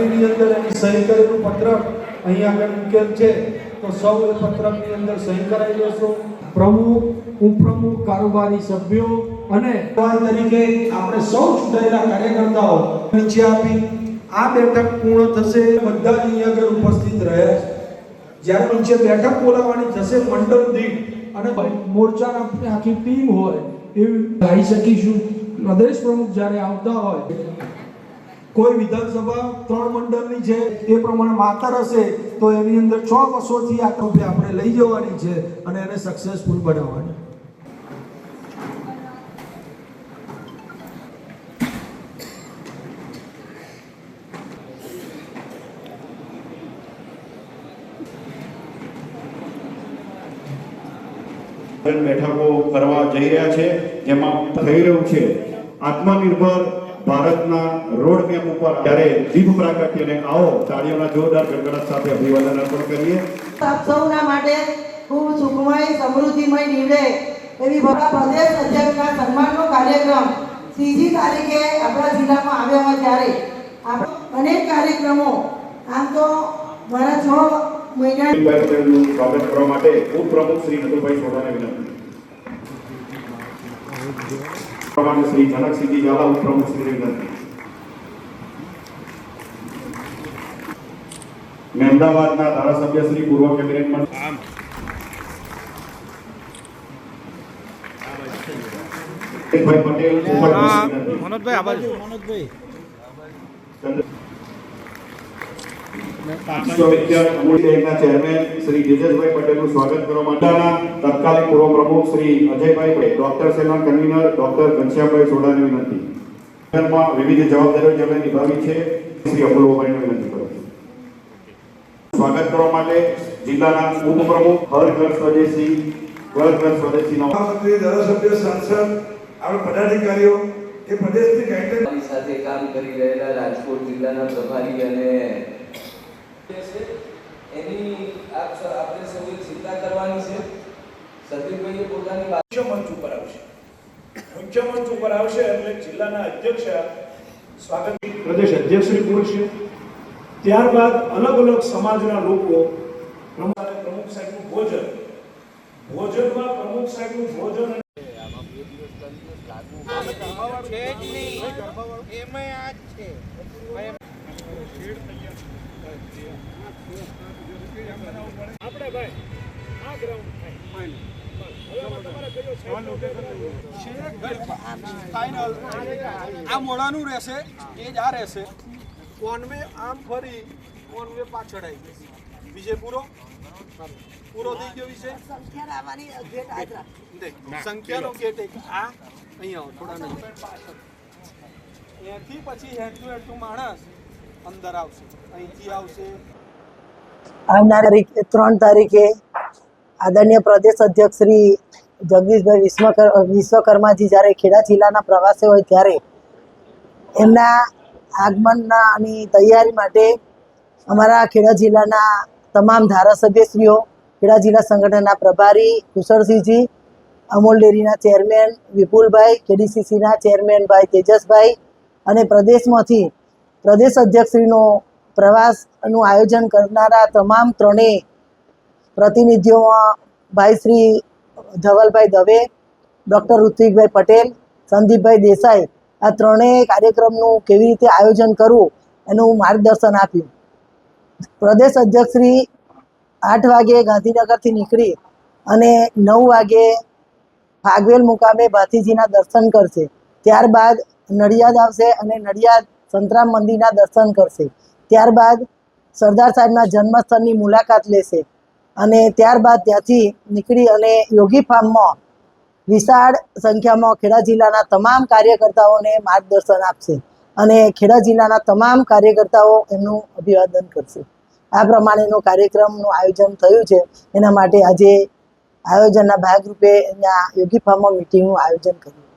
ની અંદર એની સહી કરેલું પત્રક અહીંયા આગળ મૂકેલ છે, તો સૌ એ પત્રકની અંદર સહી કરાવી લેશો. પ્રમુખ, ઉપપ્રમુખ, કારોબારી સભ્યો અને તરીકે આપણે સૌ ચૂંટાયેલા કાર્યકર્તાઓ નીચે આપી. આ બેઠક પૂર્ણ થશે બધા જ અહીંયા આગળ ઉપસ્થિત રહ્યા છે જ્યારે નીચે બેઠક બોલાવવાની થશે, મંડળ દીઠ. અને મોરચાના આખી ટીમ હોય, એવી ગાઈ શકીશું. પ્રદેશ પ્રમુખ જ્યારે આવતા હોય કોઈ વિધાનસભા ત્રણ મંડળની છે એ પ્રમાણે માતર હશે, તો એની અંદર છ વર્ષોથી આ રૂપે આપણે લઈ જવાની છે અને એને સક્સેસફુલ બનાવવાની. બેઠકો કરવા જઈ રહ્યા છે, જેમાં થઈ રહ્યું છે. આત્મનિર્ભર ભારતના રોડ મેપ ઉપર ત્યારે દીપ પ્રાગટ્યને આવો તાળીઓના જોરદાર ગણગણાટ સાથે અભિવાદન અર્પણ કરીએ. આપ સૌના માટે ખૂબ સુખમય સમૃદ્ધિમય નીવડે એવી ભરા પ્રદેશ અધ્યક્ષના સન્માનનો કાર્યક્રમ ત્રીજી તારીખે આપણા જિલ્લામાં આવ્યો હોય ત્યારે. આપણે અનેક કાર્યક્રમો આમ તો મારા છ મહિના સ્વાગત કરવા માટે ઉપપ્રમુખ શ્રી નતુભાઈ સોઢાને વિનંતી. પ્રમાણે શ્રી જનકસિંહજી ઝાલા ઉપપ્રમુખ શ્રીને વિનંતી મહેમદાવાદના ધારાસભ્ય શ્રી પૂર્વ કેબિનેટ મંત્રી ભાઈ પટેલ ઉપપ્રમુખ મનોજભાઈ ચેરમેન શ્રી પટેલનું સ્વાગત કરવા માટેના તત્કાલીન પૂર્વ પ્રમુખ શ્રી અજયભાઈ પટેલ ડોક્ટર સેના કન્વીનર ડોક્ટર ઘનશ્યામભાઈ સોડાની વિનંતી. વિવિધ જવાબદારીઓ જેમણે નિભાવી છે શ્રી અમૂલભાઈને વિનંતી કરું સ્વાગત કરવા માટે જિલ્લાના ઉપપ્રમુખ હર ઘર સ્વદેશી ઘર ઘર સ્વદેશીનો ધારાસભ્ય સાંસદ આપણા પદાધિકારીઓ એ પ્રદેશની ગાઈડલાઈન સાથે કામ કરી રહેલા રાજકોટ જિલ્લાના પ્રભારી અને એની આપ આપણે સૌએ ચિંતા કરવાની છે. સતીભાઈએ પોતાની મુખ્ય મંચ ઉપર આવશે. મુખ્ય મંચ ઉપર આવશે એટલે જિલ્લાના અધ્યક્ષ સ્વાગત પ્રદેશ અધ્યક્ષશ્રી બોલશે ત્યારબાદ અલગ અલગ સમાજના લોકો પ્રમુખ સાહેબનું ભોજન. ભોજનમાં પ્રમુખ સાહેબનું ભોજન અને આપણે ભાઈ આ ગ્રાઉન્ડ ફાઇનલ આ મોડાનું રહેશે એ જ આ રહેશે. કોનવે આમ ફરી કોનવે પાછળ આવી જશે વિજય પૂરો? પૂરો થઈ ગયો વિષય સંખ્યાનો ગેટ એક. આ અહીંયા આવો, થોડા નહીં. અહીંયાથી પછી હેઠું ટુ માણસ અંદર આવશે. અહીંથી આવશે. આવનાર ત્રણ તારીખે આદરણીય પ્રદેશ અધ્યક્ષ શ્રી જગદીશભાઈ વિશ્વકર, વિશ્વકર્માજી જ્યારે ખેડા જિલ્લાના પ્રવાસે હોય ત્યારે એમના આગમનના અને તૈયારી માટે અમારા ખેડા જિલ્લાના તમામ ધારાસભ્યશ્રીઓ, ખેડા જિલ્લા સંગઠનના પ્રભારી કુશળસિંહજી, અમૂલ ડેરીના ચેરમેન વિપુલભાઈ, કેડીસીસીના ચેરમેન ભાઈ તેજસભાઈ અને પ્રદેશમાંથી પ્રદેશ અધ્યક્ષશ્રીનો પ્રવાસનું આયોજન કરનારા તમામ ત્રણેય પ્રતિનિધિઓમાં ભાઈ શ્રી ધવલભાઈ દવે, ડૉક્ટર ઋત્વિકભાઈ પટેલ, સંદીપભાઈ દેસાઈ આ ત્રણેય કાર્યક્રમનું કેવી રીતે આયોજન કરવું એનું માર્ગદર્શન આપ્યું. પ્રદેશ અધ્યક્ષશ્રી આઠ વાગે ગાંધીનગરથી નીકળી અને નવ વાગે ફાગવેલ મુકામે ભાતીજીના દર્શન કરશે. ત્યારબાદ નડિયાદ આવશે અને નડિયાદ સંતરામ મંદિરના દર્શન કરશે. ત્યારબાદ સરદાર સાહેબના જન્મસ્થળની મુલાકાત લેશે. અને ત્યારબાદ ત્યાંથી નીકળી અને યોગી ફાર્મમાં વિશાળ સંખ્યામાં ખેડા જિલ્લાના તમામ કાર્યકર્તાઓને માર્ગદર્શન આપશે અને ખેડા જિલ્લાના તમામ કાર્યકર્તાઓ એમનું અભિવાદન કરશે. આ પ્રમાણેનો કાર્યક્રમનું આયોજન થયું છે. એના માટે આજે આયોજનના ભાગરૂપે અહીંયા યોગી ફાર્મમાં મિટિંગનું આયોજન કર્યું.